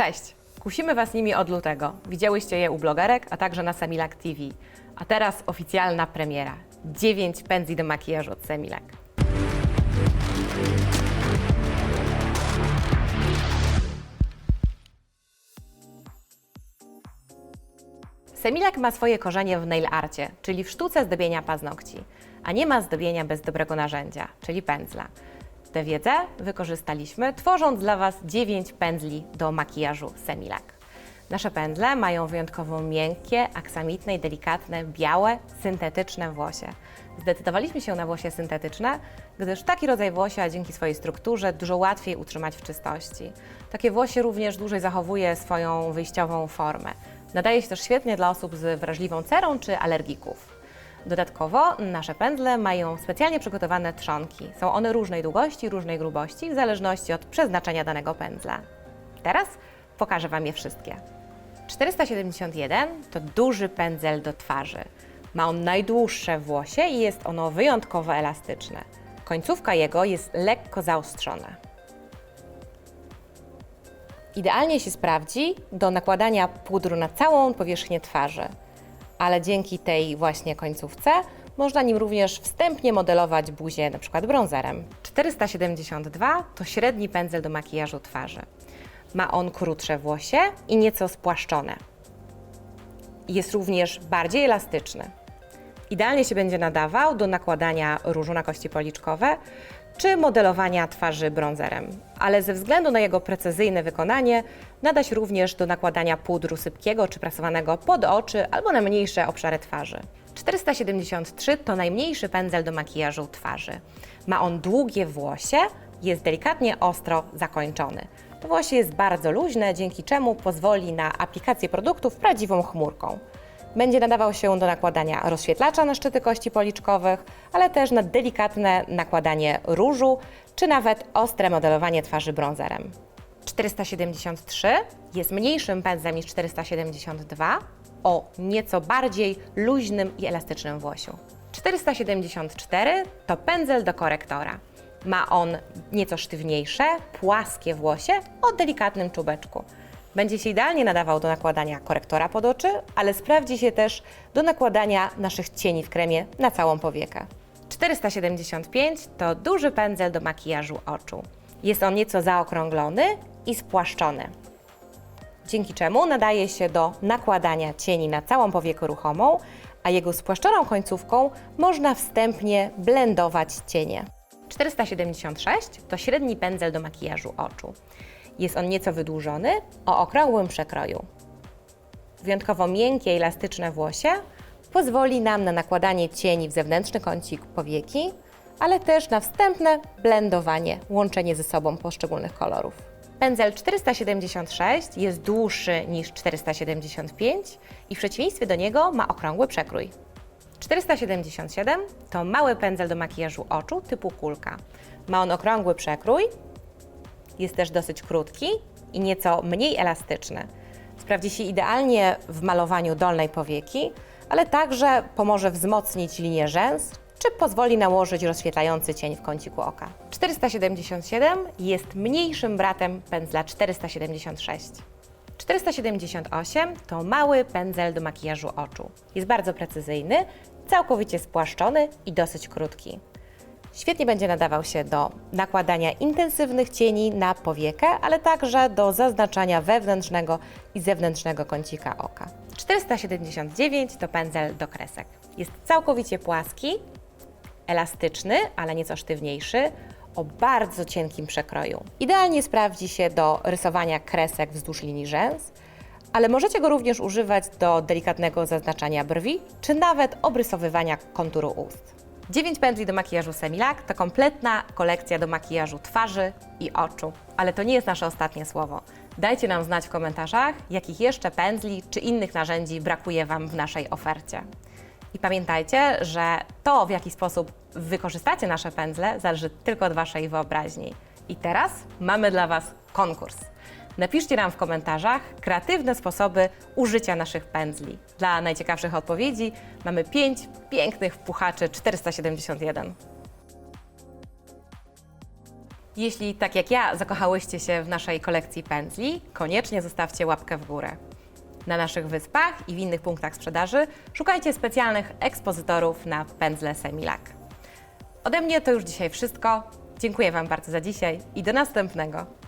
Cześć! Kusimy Was nimi od lutego. Widziałyście je u blogerek, a także na Semilak TV. A teraz oficjalna premiera. 9 pędzli do makijażu od Semilak. Semilak ma swoje korzenie w nail arcie, czyli w sztuce zdobienia paznokci, a nie ma zdobienia bez dobrego narzędzia, czyli pędzla. Tę wiedzę wykorzystaliśmy, tworząc dla Was 9 pędzli do makijażu Semilak. Nasze pędzle mają wyjątkowo miękkie, aksamitne i delikatne, białe, syntetyczne włosie. Zdecydowaliśmy się na włosie syntetyczne, gdyż taki rodzaj włosia dzięki swojej strukturze dużo łatwiej utrzymać w czystości. Takie włosie również dłużej zachowuje swoją wyjściową formę. Nadaje się też świetnie dla osób z wrażliwą cerą czy alergików. Dodatkowo nasze pędzle mają specjalnie przygotowane trzonki. Są one różnej długości, różnej grubości, w zależności od przeznaczenia danego pędzla. Teraz pokażę Wam je wszystkie. 471 to duży pędzel do twarzy. Ma on najdłuższe włosie i jest ono wyjątkowo elastyczne. Końcówka jego jest lekko zaostrzona. Idealnie się sprawdzi do nakładania pudru na całą powierzchnię twarzy, ale dzięki tej właśnie końcówce można nim również wstępnie modelować buzię np. brązerem. 472 to średni pędzel do makijażu twarzy. Ma on krótsze włosie i nieco spłaszczone. Jest również bardziej elastyczny. Idealnie się będzie nadawał do nakładania różu na kości policzkowe czy modelowania twarzy brązerem, ale ze względu na jego precyzyjne wykonanie nada się również do nakładania pudru sypkiego czy prasowanego pod oczy albo na mniejsze obszary twarzy. 473 to najmniejszy pędzel do makijażu twarzy. Ma on długie włosie, jest delikatnie ostro zakończony. To włosie jest bardzo luźne, dzięki czemu pozwoli na aplikację produktów prawdziwą chmurką. Będzie nadawał się do nakładania rozświetlacza na szczyty kości policzkowych, ale też na delikatne nakładanie różu, czy nawet ostre modelowanie twarzy brązerem. 473 jest mniejszym pędzlem niż 472 o nieco bardziej luźnym i elastycznym włosiu. 474 to pędzel do korektora. Ma on nieco sztywniejsze, płaskie włosie o delikatnym czubeczku. Będzie się idealnie nadawał do nakładania korektora pod oczy, ale sprawdzi się też do nakładania naszych cieni w kremie na całą powiekę. 475 to duży pędzel do makijażu oczu. Jest on nieco zaokrąglony i spłaszczony, dzięki czemu nadaje się do nakładania cieni na całą powiekę ruchomą, a jego spłaszczoną końcówką można wstępnie blendować cienie. 476 to średni pędzel do makijażu oczu. Jest on nieco wydłużony, o okrągłym przekroju. Wyjątkowo miękkie, elastyczne włosie pozwoli nam na nakładanie cieni w zewnętrzny kącik powieki, ale też na wstępne blendowanie, łączenie ze sobą poszczególnych kolorów. Pędzel 476 jest dłuższy niż 475 i w przeciwieństwie do niego ma okrągły przekrój. 477 to mały pędzel do makijażu oczu typu kulka. Ma on okrągły przekrój, jest też dosyć krótki i nieco mniej elastyczny. Sprawdzi się idealnie w malowaniu dolnej powieki, ale także pomoże wzmocnić linię rzęs czy pozwoli nałożyć rozświetlający cień w kąciku oka. 477 jest mniejszym bratem pędzla 476. 478 to mały pędzel do makijażu oczu. Jest bardzo precyzyjny, całkowicie spłaszczony i dosyć krótki. Świetnie będzie nadawał się do nakładania intensywnych cieni na powiekę, ale także do zaznaczania wewnętrznego i zewnętrznego kącika oka. 479 to pędzel do kresek. Jest całkowicie płaski, elastyczny, ale nieco sztywniejszy, o bardzo cienkim przekroju. Idealnie sprawdzi się do rysowania kresek wzdłuż linii rzęs, ale możecie go również używać do delikatnego zaznaczania brwi, czy nawet obrysowywania konturu ust. 9 pędzli do makijażu Semilak to kompletna kolekcja do makijażu twarzy i oczu. Ale to nie jest nasze ostatnie słowo. Dajcie nam znać w komentarzach, jakich jeszcze pędzli czy innych narzędzi brakuje Wam w naszej ofercie. I pamiętajcie, że to, w jaki sposób wykorzystacie nasze pędzle, zależy tylko od Waszej wyobraźni. I teraz mamy dla Was konkurs. Napiszcie nam w komentarzach kreatywne sposoby użycia naszych pędzli. Dla najciekawszych odpowiedzi mamy 5 pięknych wpuchaczy 471. Jeśli tak jak ja zakochałyście się w naszej kolekcji pędzli, koniecznie zostawcie łapkę w górę. Na naszych wyspach i w innych punktach sprzedaży szukajcie specjalnych ekspozytorów na pędzle Semilak. Ode mnie to już dzisiaj wszystko. Dziękuję Wam bardzo za dzisiaj i do następnego.